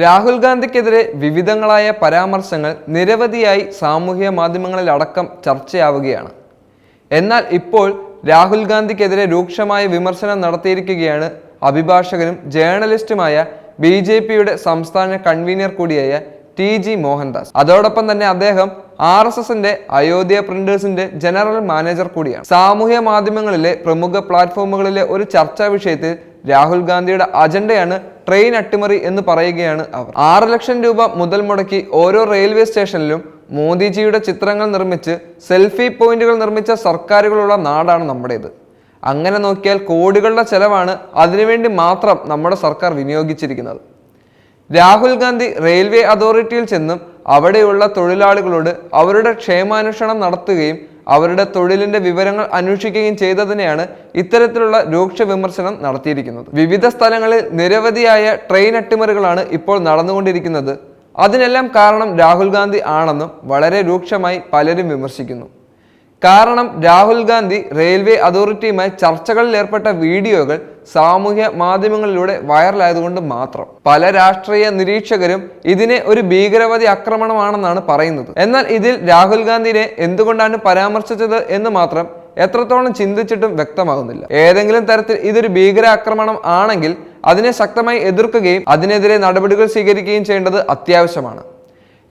രാഹുൽ ഗാന്ധിക്കെതിരെ വിവിധങ്ങളായ പരാമർശങ്ങൾ നിരവധിയായി സാമൂഹിക മാധ്യമങ്ങളിലടക്കം ചർച്ചയാവുകയാണ്. എന്നാൽ ഇപ്പോൾ രാഹുൽ ഗാന്ധിക്കെതിരെ രൂക്ഷമായ വിമർശനം നടത്തിയിരിക്കുകയാണ് അഭിഭാഷകനും ജേർണലിസ്റ്റുമായ ബി ജെ പിയുടെ സംസ്ഥാന കൺവീനർ കൂടിയായ ടി ജി മോഹൻദാസ്. അതോടൊപ്പം തന്നെ അദ്ദേഹം ആർ എസ് എസിന്റെ അയോധ്യ പ്രിന്റേഴ്സിന്റെ ജനറൽ മാനേജർ കൂടിയാണ്. സാമൂഹ്യ മാധ്യമങ്ങളിലെ പ്രമുഖ പ്ലാറ്റ്ഫോമുകളിലെ ഒരു ചർച്ചാ വിഷയത്തിൽ രാഹുൽ ഗാന്ധിയുടെ അജണ്ടയാണ് ട്രെയിൻ അട്ടിമറി എന്ന് പറയുകയാണ് അവർ. ആറ് ലക്ഷം രൂപ മുതൽ മുടക്കി ഓരോ റെയിൽവേ സ്റ്റേഷനിലും മോദിജിയുടെ ചിത്രങ്ങൾ നിർമ്മിച്ച് സെൽഫി പോയിന്റുകൾ നിർമ്മിച്ച സർക്കാരുകളുള്ള നാടാണ് നമ്മുടേത്. അങ്ങനെ നോക്കിയാൽ കോടികളുടെ ചെലവാണ് അതിനുവേണ്ടി മാത്രം നമ്മുടെ സർക്കാർ വിനിയോഗിച്ചിരിക്കുന്നത്. രാഹുൽ ഗാന്ധി റെയിൽവേ അതോറിറ്റിയിൽ ചെന്നും അവിടെയുള്ള തൊഴിലാളികളോട് അവരുടെ ക്ഷേമാന്വേഷണം നടത്തുകയും അവരുടെ തൊഴിലിന്റെ വിവരങ്ങൾ അന്വേഷിക്കുകയും ചെയ്തതിനെയാണ് ഇത്തരത്തിലുള്ള രൂക്ഷ വിമർശനം നടത്തിയിരിക്കുന്നത്. വിവിധ സ്ഥലങ്ങളിൽ നിരവധിയായ ട്രെയിൻ അട്ടിമറികളാണ് ഇപ്പോൾ നടന്നുകൊണ്ടിരിക്കുന്നത്. അതിനെല്ലാം കാരണം രാഹുൽ ഗാന്ധി ആണെന്നും വളരെ രൂക്ഷമായി പലരും വിമർശിക്കുന്നു. കാരണം രാഹുൽ ഗാന്ധി റെയിൽവേ അതോറിറ്റിയുമായി ചർച്ചകളിൽ ഏർപ്പെട്ട വീഡിയോകൾ സാമൂഹ്യ മാധ്യമങ്ങളിലൂടെ വൈറലായതുകൊണ്ട് മാത്രം. പല രാഷ്ട്രീയ നിരീക്ഷകരും ഇതിനെ ഒരു ഭീകരവാദി ആക്രമണമാണെന്നാണ് പറയുന്നത്. എന്നാൽ ഇതിൽ രാഹുൽ ഗാന്ധിനെ എന്തുകൊണ്ടാണ് പരാമർശിച്ചത് എന്ന് മാത്രം എത്രത്തോളം ചിന്തിച്ചിട്ടും വ്യക്തമാകുന്നില്ല. ഏതെങ്കിലും തരത്തിൽ ഇതൊരു ഭീകര ആക്രമണം ആണെങ്കിൽ അതിനെ ശക്തമായി എതിർക്കുകയും അതിനെതിരെ നടപടികൾ സ്വീകരിക്കുകയും ചെയ്യേണ്ടത് അത്യാവശ്യമാണ്.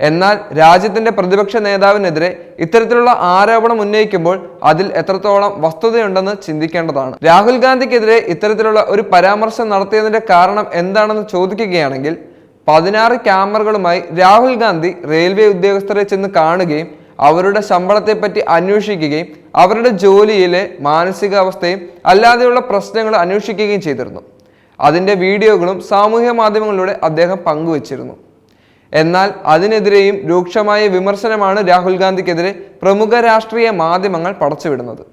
എന്നാൽ രാജ്യത്തിന്റെ പ്രതിപക്ഷ നേതാവിനെതിരെ ഇത്തരത്തിലുള്ള ആരോപണം ഉന്നയിക്കുമ്പോൾ അതിൽ എത്രത്തോളം വസ്തുതയുണ്ടെന്ന് ചിന്തിക്കേണ്ടതാണ്. രാഹുൽ ഗാന്ധിക്കെതിരെ ഇത്തരത്തിലുള്ള ഒരു പരാമർശം നടത്തിയതിന്റെ കാരണം എന്താണെന്ന് ചോദിക്കുകയാണെങ്കിൽ പതിനാറ് ക്യാമറകളുമായി രാഹുൽ ഗാന്ധി റെയിൽവേ ഉദ്യോഗസ്ഥരെ ചെന്ന് കാണുകയും അവരുടെ ശമ്പളത്തെപ്പറ്റി അന്വേഷിക്കുകയും അവരുടെ ജോലിയിലെ മാനസികാവസ്ഥയും അല്ലാതെയുള്ള പ്രശ്നങ്ങൾ അന്വേഷിക്കുകയും ചെയ്തിരുന്നു. അതിന്റെ വീഡിയോകളും സാമൂഹ്യ മാധ്യമങ്ങളിലൂടെ അദ്ദേഹം പങ്കുവച്ചിരുന്നു. എന്നാൽ അതിനെതിരെയും രൂക്ഷമായ വിമർശനമാണ് രാഹുൽ ഗാന്ധിക്കെതിരെ പ്രമുഖ രാഷ്ട്രീയ മാധ്യമങ്ങൾ പടച്ചുവിടുന്നത്.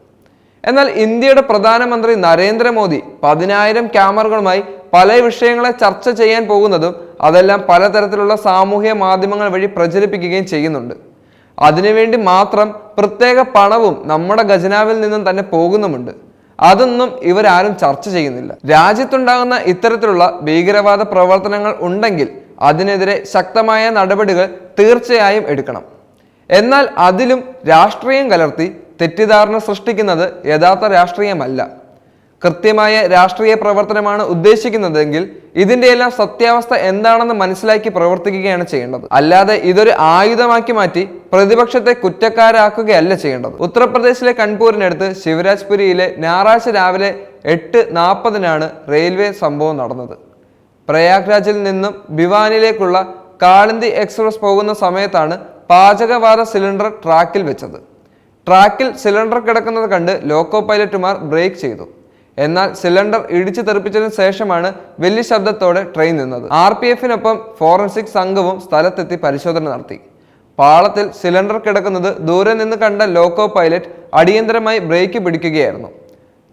എന്നാൽ ഇന്ത്യയുടെ പ്രധാനമന്ത്രി നരേന്ദ്രമോദി പതിനായിരം ക്യാമറകളുമായി പല വിഷയങ്ങളെ ചർച്ച ചെയ്യാൻ പോകുന്നതും അതെല്ലാം പലതരത്തിലുള്ള സാമൂഹ്യ മാധ്യമങ്ങൾ വഴി പ്രചരിപ്പിക്കുകയും ചെയ്യുന്നുണ്ട്. അതിനുവേണ്ടി മാത്രം പ്രത്യേക പണവും നമ്മുടെ ഖജനാവിൽ നിന്നും തന്നെ പോകുന്നുമുണ്ട്. അതൊന്നും ഇവരാരും ചർച്ച ചെയ്യുന്നില്ല. രാജ്യത്തുണ്ടാകുന്ന ഇത്തരത്തിലുള്ള ഭീകരവാദ പ്രവർത്തനങ്ങൾ ഉണ്ടെങ്കിൽ അതിനെതിരെ ശക്തമായ നടപടികൾ തീർച്ചയായും എടുക്കണം. എന്നാൽ അതിലും രാഷ്ട്രീയം കലർത്തി തെറ്റിദ്ധാരണ സൃഷ്ടിക്കുന്നത് യഥാർത്ഥ രാഷ്ട്രീയമല്ല. കൃത്യമായ രാഷ്ട്രീയ പ്രവർത്തനമാണ് ഉദ്ദേശിക്കുന്നതെങ്കിൽ ഇതിന്റെയെല്ലാം സത്യാവസ്ഥ എന്താണെന്ന് മനസ്സിലാക്കി പ്രവർത്തിക്കുകയാണ് ചെയ്യേണ്ടത്. അല്ലാതെ ഇതൊരു ആയുധമാക്കി മാറ്റി പ്രതിപക്ഷത്തെ കുറ്റക്കാരാക്കുകയല്ല ചെയ്യേണ്ടത്. ഉത്തർപ്രദേശിലെ കൺപൂരിനടുത്ത് ശിവരാജ്പുരിയിലെ ഞായറാഴ്ച രാവിലെ എട്ട് നാൽപ്പതിനാണ് റെയിൽവേ സംഭവം നടന്നത്. പ്രയാഗ്രാജിൽ നിന്നും ഭിവാനിലേക്കുള്ള കാളിന്തി എക്സ്പ്രസ് പോകുന്ന സമയത്താണ് പാചകവാത സിലിണ്ടർ ട്രാക്കിൽ വെച്ചത്. ട്രാക്കിൽ സിലിണ്ടർ കിടക്കുന്നത് കണ്ട് ലോക്കോ പൈലറ്റുമാർ ബ്രേക്ക് ചെയ്തു. എന്നാൽ സിലിണ്ടർ ഇടിച്ചു തെറിപ്പിച്ചതിന് ശേഷമാണ് വലിയ ശബ്ദത്തോടെ ട്രെയിൻ നിന്നത്. ആർ പി എഫിനൊപ്പം ഫോറൻസിക് സംഘവും സ്ഥലത്തെത്തി പരിശോധന നടത്തി. പാളത്തിൽ സിലിണ്ടർ കിടക്കുന്നത് ദൂരെ നിന്ന് കണ്ട ലോക്കോ പൈലറ്റ് അടിയന്തരമായി ബ്രേക്ക് പിടിക്കുകയായിരുന്നു.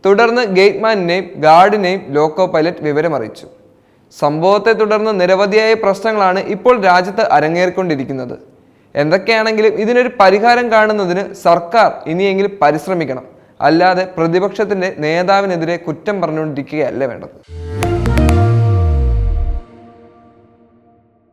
തുടർന്ന് ഗേറ്റ്മാനിനെയും ഗാർഡിനെയും ലോക്കോ പൈലറ്റ് വിവരമറിയിച്ചു. സംഭവത്തെ തുടർന്ന് നിരവധിയായ പ്രശ്നങ്ങളാണ് ഇപ്പോൾ രാജ്യത്ത് അരങ്ങേറിക്കൊണ്ടിരിക്കുന്നത്. എന്തൊക്കെയാണെങ്കിലും ഇതിനൊരു പരിഹാരം കാണുന്നതിന് സർക്കാർ ഇനിയെങ്കിലും പരിശ്രമിക്കണം. അല്ലാതെ പ്രതിപക്ഷത്തിന്റെ നേതാവിനെതിരെ കുറ്റം പറഞ്ഞുകൊണ്ടിരിക്കുകയല്ല വേണ്ടത്.